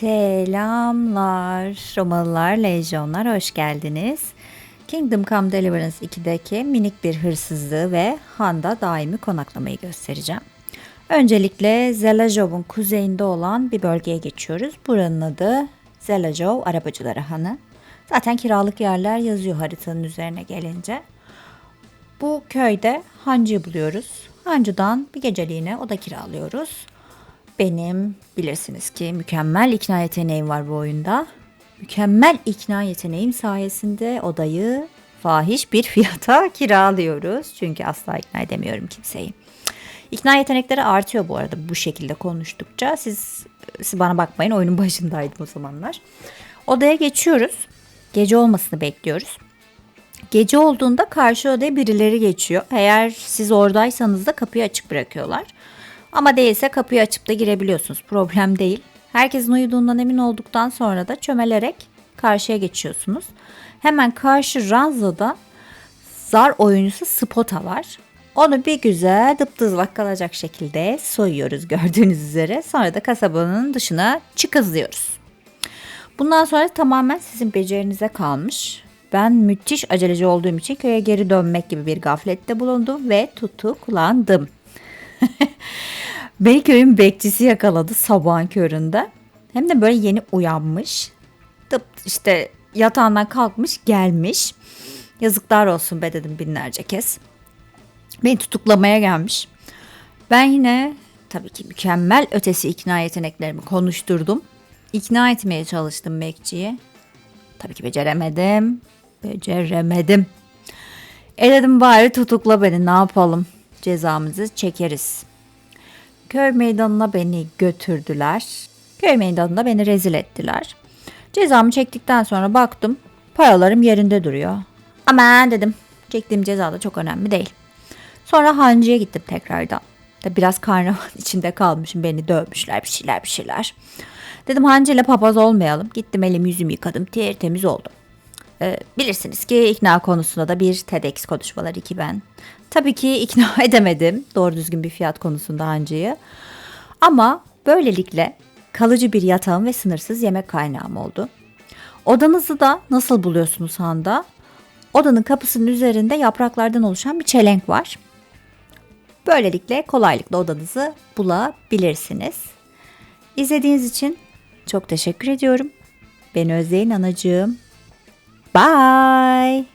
Selamlar Romalılar, Lejyonlar hoş geldiniz. Kingdom Come Deliverance 2'deki minik bir hırsızlığı ve Han'da daimi konaklamayı göstereceğim. Öncelikle Zelajov'un kuzeyinde olan bir bölgeye geçiyoruz. Buranın adı Zelajov Arabacıları Hanı. Zaten kiralık yerler yazıyor haritanın üzerine gelince. Bu köyde hancı buluyoruz. Hancıdan bir geceliğine oda kiralıyoruz. Benim bilirsiniz ki mükemmel ikna yeteneğim var bu oyunda. Mükemmel ikna yeteneğim sayesinde odayı fahiş bir fiyata kiralıyoruz. Çünkü asla ikna edemiyorum kimseyi. İkna yetenekleri artıyor bu arada bu şekilde konuştukça. Siz, siz bana bakmayın oyunun başındaydım o zamanlar. Odaya geçiyoruz. Gece olmasını bekliyoruz. Gece olduğunda karşı odaya birileri geçiyor. Eğer siz oradaysanız da kapıyı açık bırakıyorlar. Ama değilse kapıyı açıp da girebiliyorsunuz. Problem değil. Herkesin uyuduğundan emin olduktan sonra da çömelerek karşıya geçiyorsunuz. Hemen karşı ranzada zar oyuncusu Spota var. Onu bir güzel dıptızlak kalacak şekilde soyuyoruz gördüğünüz üzere. Sonra da kasabanın dışına çıkızlıyoruz. Bundan sonra tamamen sizin becerinize kalmış. Ben müthiş aceleci olduğum için köye geri dönmek gibi bir gaflette bulundum ve tutuklandım. Beni köyün bekçisi yakaladı sabahın köründe. Hem de böyle yeni uyanmış. Tıp işte yatağından kalkmış gelmiş. Yazıklar olsun be dedim binlerce kez. Beni tutuklamaya gelmiş. Ben yine tabii ki mükemmel ötesi ikna yeteneklerimi konuşturdum. İkna etmeye çalıştım bekçiyi. Tabii ki beceremedim. Beceremedim. E dedim bari tutukla beni ne yapalım. Cezamızı çekeriz. Köy meydanına beni götürdüler. Köy meydanında beni rezil ettiler. Cezamı çektikten sonra baktım paralarım yerinde duruyor. Aman dedim çektiğim ceza da çok önemli değil. Sonra hancıya gittim tekrardan. Da biraz karnavan içinde kalmışım beni dövmüşler bir şeyler bir şeyler. Dedim hancı ile papaz olmayalım. Gittim elimi yüzümü yıkadım tertemiz oldum. Ee, bilirsiniz ki ikna konusunda da bir TEDx konuşmaları ki ben. Tabii ki ikna edemedim doğru düzgün bir fiyat konusunda hancıyı. Ama böylelikle kalıcı bir yatağım ve sınırsız yemek kaynağım oldu. Odanızı da nasıl buluyorsunuz Handa? Odanın kapısının üzerinde yapraklardan oluşan bir çelenk var. Böylelikle kolaylıkla odanızı bulabilirsiniz. İzlediğiniz için çok teşekkür ediyorum. Beni özleyin anacığım. Bye.